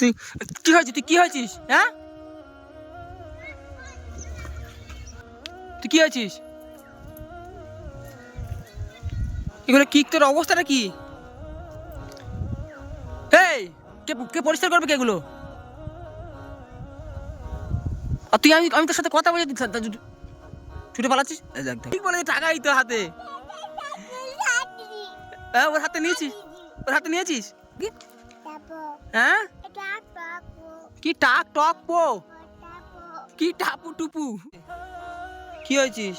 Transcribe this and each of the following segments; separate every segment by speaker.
Speaker 1: তুই কি হয়েছিস তুই কি হয়েছিস? হ্যাঁ? তুই কি হয়েছিস? এগুলো কি তোর অবস্থাটা কি? এই কে কে পরিষ্কার করবে কে এগুলো? আর তুই আমি আমি তোর সাথে কথা বলে ছুটে পালাচ্ছিস। ঠিক বলে টাকাই তো হাতে। হ্যাঁ ওর হাতে নিয়েছিস? ওর হাতে নিয়েছিস? হ্যাঁ? কি টাক টক পো? কি টাপু টুপু? কি হয়েছিস?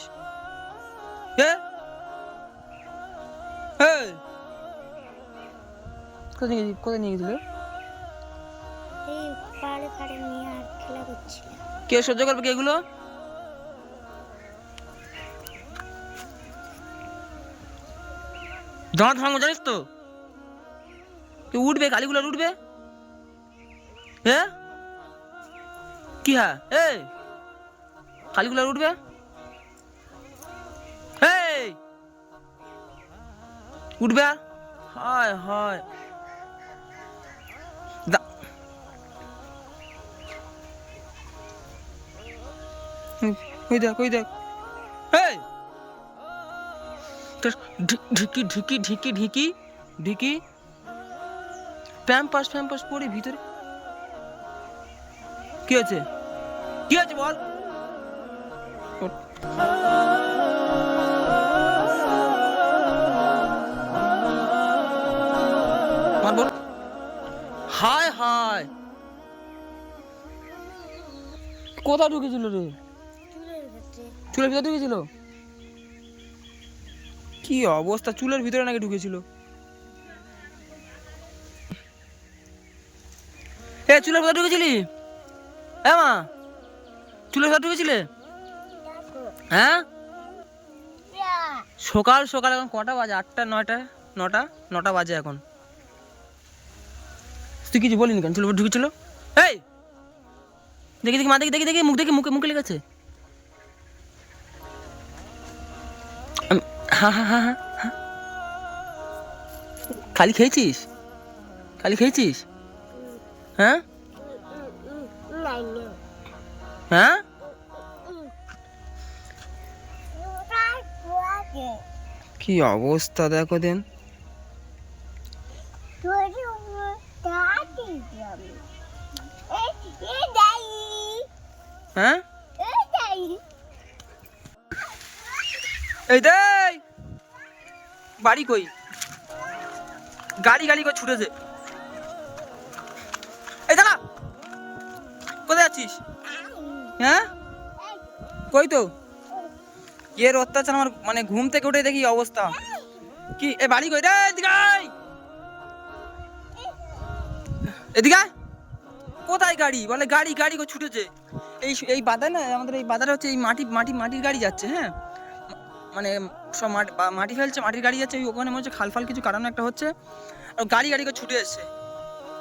Speaker 1: কোথায় নিয়ে কোথায় নিয়ে গেছিল? কে সহ্য করবে কে এগুলো? দাঁত ভাঙবো জানিস তো? উঠবে গালিগুলো উঠবে? হ্যাঁ কি হ্যাঁ এ কালিগুলো উঠবে এই উঠবে আর হয় হয় দা- হুম, ওই দেখ ওই দেখ এই তোর ঢি- ঢিকি ঢিকি ঢিকি ঢিকি ঢিকি প্যাম্পাস প্যাম্পাস পরে ভিতরে কি হয়েছে? কি হয়েছে বল? হায় হায়। কোথায় ঢুকেছিল রে?
Speaker 2: চুলের ভিতরে
Speaker 1: ঢুকেছিল? কি অবস্থা? চুলের ভিতরে নাকি ঢুকেছিল? এ, চুলের ভিতরে ঢুকেছিলি? হ্যাঁ মা, চুলের ভিতরে ঢুকেছিলে? হ্যাঁ? সকাল সকাল এখন কটা বাজে? আটটা, নয়টা, নটা নটা বাজে এখন। তুই কিছু বলিনি কেন? ভিতরে ঢুকেছিল? এই! দেখি দেখি, মা, দেখি দেখি দেখি, মুখ দেখি, মুখে মুখে লেগেছে। হ্যাঁ হ্যাঁ হ্যাঁ হ্যাঁ। খালি খেয়েছিস? খালি খেয়েছিস? হ্যাঁ? হ্যাঁ? কি অবস্থা দেখো দেন। হ্যাঁ? এই দেই! বাড়ি কই? গাড়ি গাড়ি করে ছুটেছে। এই দাঁড়া! কোথায় যাচ্ছিস হ্যাঁ? কই তো? এর অত্যাচার আমার মানে ঘুম থেকে উঠে দেখি অবস্থা। কি, এ বাড়ি কই? রে এদিকে আয়। এদিকে কোথায় গাড়ি? বলে গাড়ি গাড়ি করে ছুটেছে। এই এই বাদায় না, আমাদের এই বাজারে হচ্ছে এই মাটি মাটি, মাটির গাড়ি যাচ্ছে হ্যাঁ? মানে সব মাটি মাটি ফেলছে, মাটির গাড়ি যাচ্ছে ওখানে মনে হচ্ছে খাল ফাল কিছু কারণ একটা হচ্ছে। আর গাড়ি গাড়ি করে ছুটে এসছে।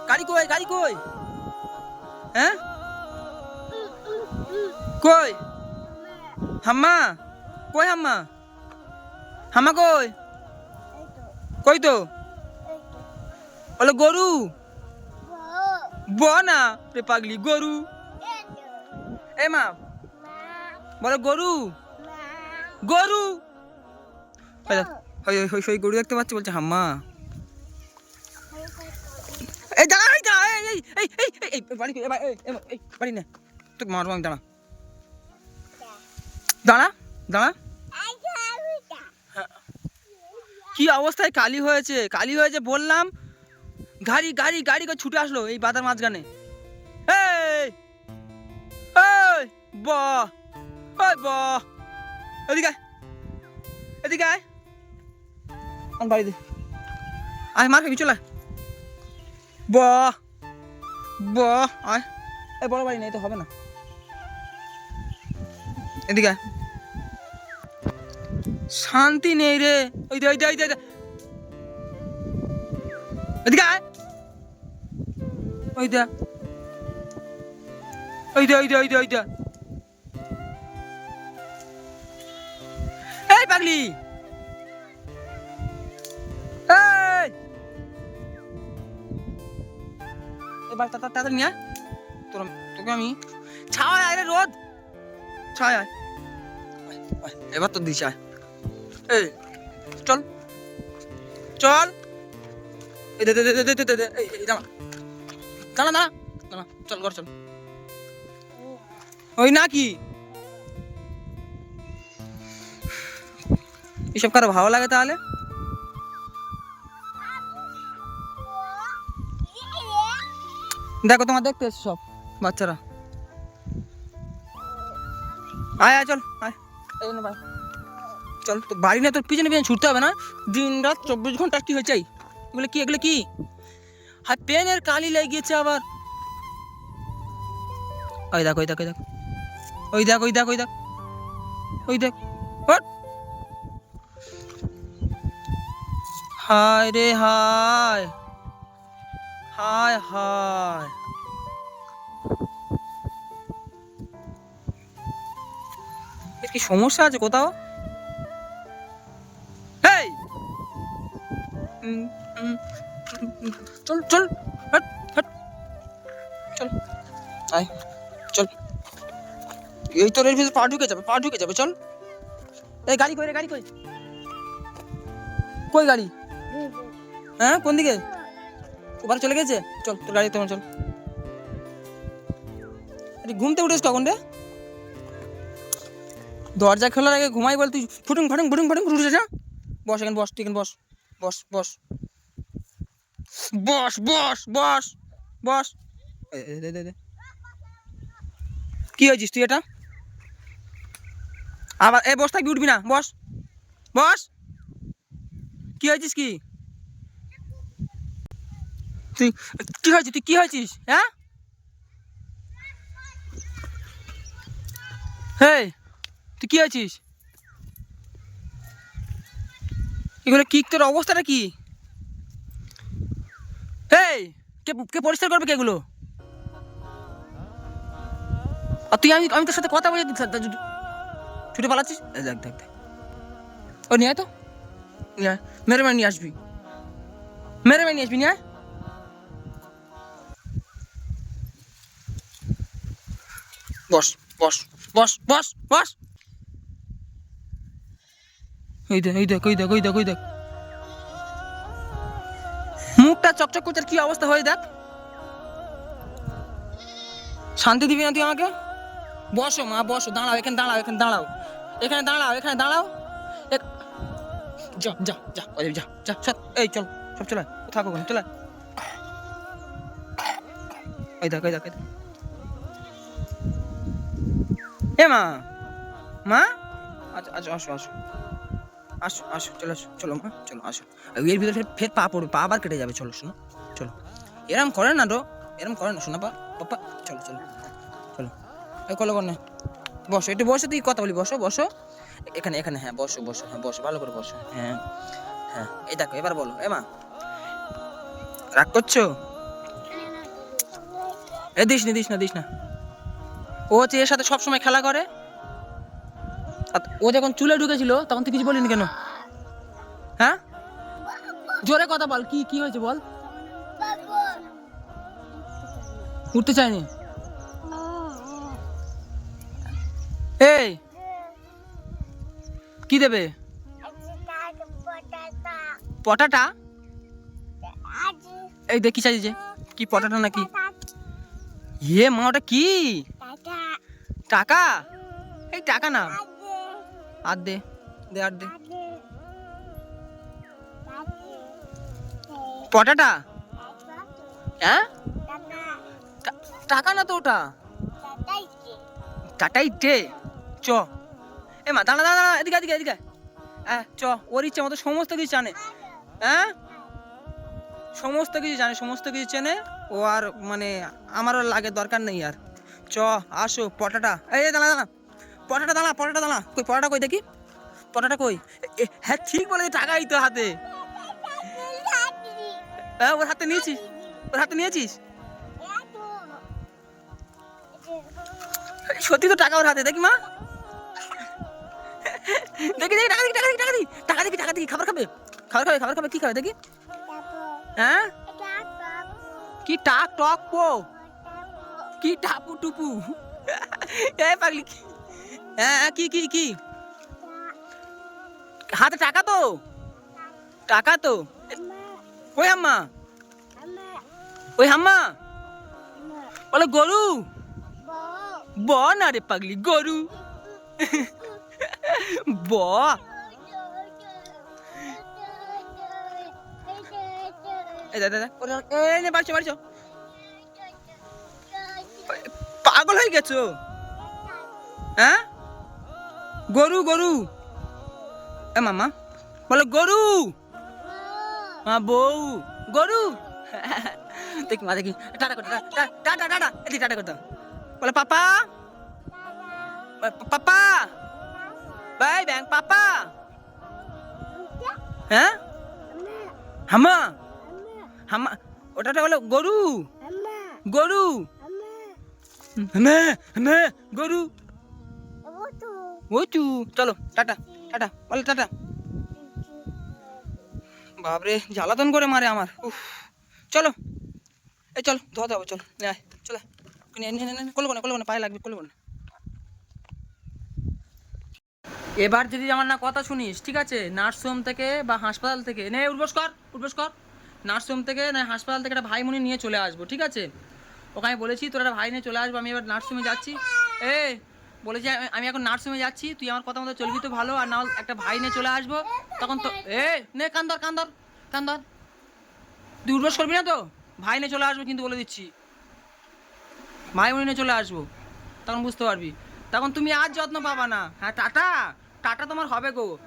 Speaker 1: গাড়ি কই গাড়ি কই? হ্যাঁ? কই? হাম্মা? কই হাম্মা? হাম্মা কই? কই তো? বলে গরু। ব না, রে পাগলি, গরু। এ মা, বলে গরু। গরু। সই গরু দেখতে পাচ্ছি, বলছে হাম্মা। এই, দাঁড়া এই দাঁড়া, এই এই এই এই বাড়ি বাড়ি নে। তোকে মারবো আমি, দাঁড়া। দাঁড়া দাঁড়া। কি অবস্থায় কালি হয়েছে? কালি হয়েছে বললাম গাড়ি গাড়ি গাড়ি করে ছুটে আসলো এই বাজার মাঝখানে। এদিকে এদিকে আয়। আমার বাড়ি দে। আয় মার খাবি চলে আয়। বাহ আয়। এই বড় বাড়ি নেই তো হবে না। এদিকে। শান্তি নেই রে। ওই দে ওই দে ওই দে। এদিকে ওই দে। ওই দে ওই দে ওই দে ওই দে। এই পাগলি। এই। ভাই তাড়াতাড়ি নিয়ে তোর, তোকে আমি ছায় আয় রোদ। আয়। এবার তো দিস এই, চল। চল। এই দে দে দে দে দে দে এই দাঁড়া। দাঁড়া দাঁড়া। চল চল। ওই না কি? এসব কারও ভালো লাগে তাহলে? দেখো, তোমার দেখতে সব বাচ্চারা। আয় আয়, চল আয়। চল, তো বাড়ি না, তোর পিছনে পিছনে ছুটতে হবে না? দিন রাত চব্বিশ ঘণ্টা কি হয়েছে? এগুলো কি এগুলো কি? হাত পেনের কালি লেগে গিয়েছে আবার। ওই দেখ ওই দেখ ওই দেখ। ওই দেখ ওই দেখ ওই দেখ। ওই দেখ হায় রে, হায়। হায় হায়। কি সমস্যা আছে কোথাও? উম, চল চল হট হট। চল আয় চল। এই তোর এর ভিতরে পা ঢুকে যাবে পা ঢুকে যাবে চল। এই গাড়ি কই রে গাড়ি কই? কই গাড়ি? হ্যাঁ কোন দিকে? ওপারে চলে গেছে? চল তোর গাড়ি তোমার চল। ঘুমতে উঠেছ কখন রে? দরজা খোলার আগে ঘুমাই বল তুই। ফুটুং ফাটুং ফুটুং ফাটুং উঠে যা। বস এখানে বস তুই এখানে বস। বস বস। বস বস বস বস। কি হয়েছিস তুই এটা? আবার এই বস থাকবি উঠবি না। বস বস। কি হয়েছিস কি? তুই কি হয়েছিস? তুই কি হয়েছিস হ্যাঁ? হেই! তুই কি আছিস? এগুলো কি তোর অবস্থাটা কি হেই কে কে পরিষ্কার করবে কে এগুলো? আর তুই, আমি আমি তোর সাথে কথা বলে ছুটে পালাচ্ছিস? এই দেখ দেখ দেখ। ও, নিয়ে তো। মেরে মেরে নিয়ে আসবি। মেরে মেরে নিয়ে আসবি, নিয়ে বস বস বস বস বস। এই দেখ এই দেখ এই দেখ এই দেখ এই দেখ। মুখটা চকচক করছে, কি অবস্থা হয়ে দেখ। শান্তি দিবি না তুই আমাকে? বসো মা, বসো, দাঁড়াও, এখানে দাঁড়াও এখানে দাঁড়াও। এখানে দাঁড়াও এখানে দাঁড়াও। এক- যা যা যা, ওই যা যা সব এই চল, সব চলে। থাকো চলে এই দেখ এই দেখ। এ মা মা? আচ্ছা আচ্ছা আসো আসো। আসো আসো, চলো আসো, চলো, মা, চলো, আসো। এর ভিতরে ফের পা পড়বে, পা আবার কেটে যাবে, চলো, শোনো, চলো। এরম করে না, তো, এরম করে না, শোনা, পা পাপা চলো চলো চলো। এই কলো করে বসো, একটু বসো, তুই কথা বলি, বসো বসো। এখানে এখানে হ্যাঁ বসো বসো হ্যাঁ বসো, ভালো করে বসো হ্যাঁ হ্যাঁ এই দেখো, এবার বলো, এ মা, রাগ করছ? এ দিস না দিস না দিস না। ও হচ্ছে এর সাথে সবসময় খেলা করে? ও যখন চুলে ঢুকেছিল, তখন তুই কিছু বলিনি কেন? হ্যাঁ? জোরে কথা বল, কি কি হয়েছে বল? উঠতে চাইনি এই, কি দেবে? পটাটা? এই দেখি, কি চাইছে কি পটাটা নাকি? ইয়ে মা, ওটা কি? টাকা? এই টাকা না। আর দে দে আর দে। পটাটা? হ্যাঁ? টাকা না তো ওটা? টাটাই টে চ। এ মা, দাঁড়া দাঁড়া, এদিকে এদিকে এদিকে। হ্যাঁ চ, ওর ইচ্ছে মতো সমস্ত কিছু জানে। হ্যাঁ? সমস্ত কিছু জানে, সমস্ত কিছু চেনে। ও আর মানে আমারও লাগে দরকার নেই আর। চ, আসো, পটাটা। এই দাঁড়া দাঁড়া। পটাটা দাঁড়া পটাটা দাঁড়া। কই পটাটা কই দেখি? পটাটা কই? হ্যাঁ ঠিক বলে টাকাই তো হাতে হ্যাঁ ওর হাতে নিয়েছিস? ওর হাতে নিয়েছিস? সত্যি তো টাকা ওর হাতে, দেখি মা। দেখি দেখি, টাকা দেখি টাকা দেখি টাকা দেখি টাকা দেখি টাকা দেখি, খাবার খাবে? খাবার খাবে খাবার খাবে, কি খাবে, দেখি। হ্যাঁ? কি টাক টক পো? কি টাপু টুপু? এ, পাগলি, কি- হ্যাঁ হ্যাঁ, কি কি কি? হাতে টাকা তো? টাকা তো? ওই আম্মা? ওই হাম্মা বলে গরু? ব না রে পাগলি গরু। ব। পাগল হয়ে গেছো? হ্যাঁ? গরু গরু। এ মামা বলো গরু। হ্যাঁ বউ। গরু। দেখি মা দেখি। টাটা করতে টাটা টাটা এদি টাটা করতাম বলে পাপা। পাপা। বাই ব্যাং পাপা। হ্যাঁ? হামা। হামা ওটা ওটা বলো গরু। গরু। হ্যাঁ হ্যাঁ গরু। ও চলো, টাটা টাটা, বলো টাটা। বাপরে, জ্বালাতন করে মারে আমার, উফ। চলো, এই চলো, ধোয়া দাও চলো আয়, চলো। নে নে নে, পায়ে লাগবে, কলবো না। এবার যদি আমার না কথা শুনিস, ঠিক আছে? নার্সিংহোম থেকে বা হাসপাতাল থেকে, নে, উঠবস কর উঠবস কর। নার্সিংহোম থেকে, না, হাসপাতাল থেকে একটা ভাই মুনি নিয়ে চলে আসব, ঠিক আছে? ওকে আমি বলেছি, তোর একটা ভাই নিয়ে চলে আসব, আমি এবার নার্সিংহোমে যাচ্ছি। এ বলেছি আমি- এখন নার্সিংহোমে যাচ্ছি, তুই আমার কথা মতো চলবি তো ভালো, আর না একটা ভাই নিয়ে চলে আসব। তখন তো, এ, নে, কান্দর কান্দর কান্দর। তুই উঠবস করবি না তো? ভাই নিয়ে চলে আসব কিন্তু বলে দিচ্ছি। ভাই বোন নিয়ে চলে আসব। তখন বুঝতে পারবি। তখন তুমি আর যত্ন পাবা না। হ্যাঁ টাটা টাটা তোমার হবে গো।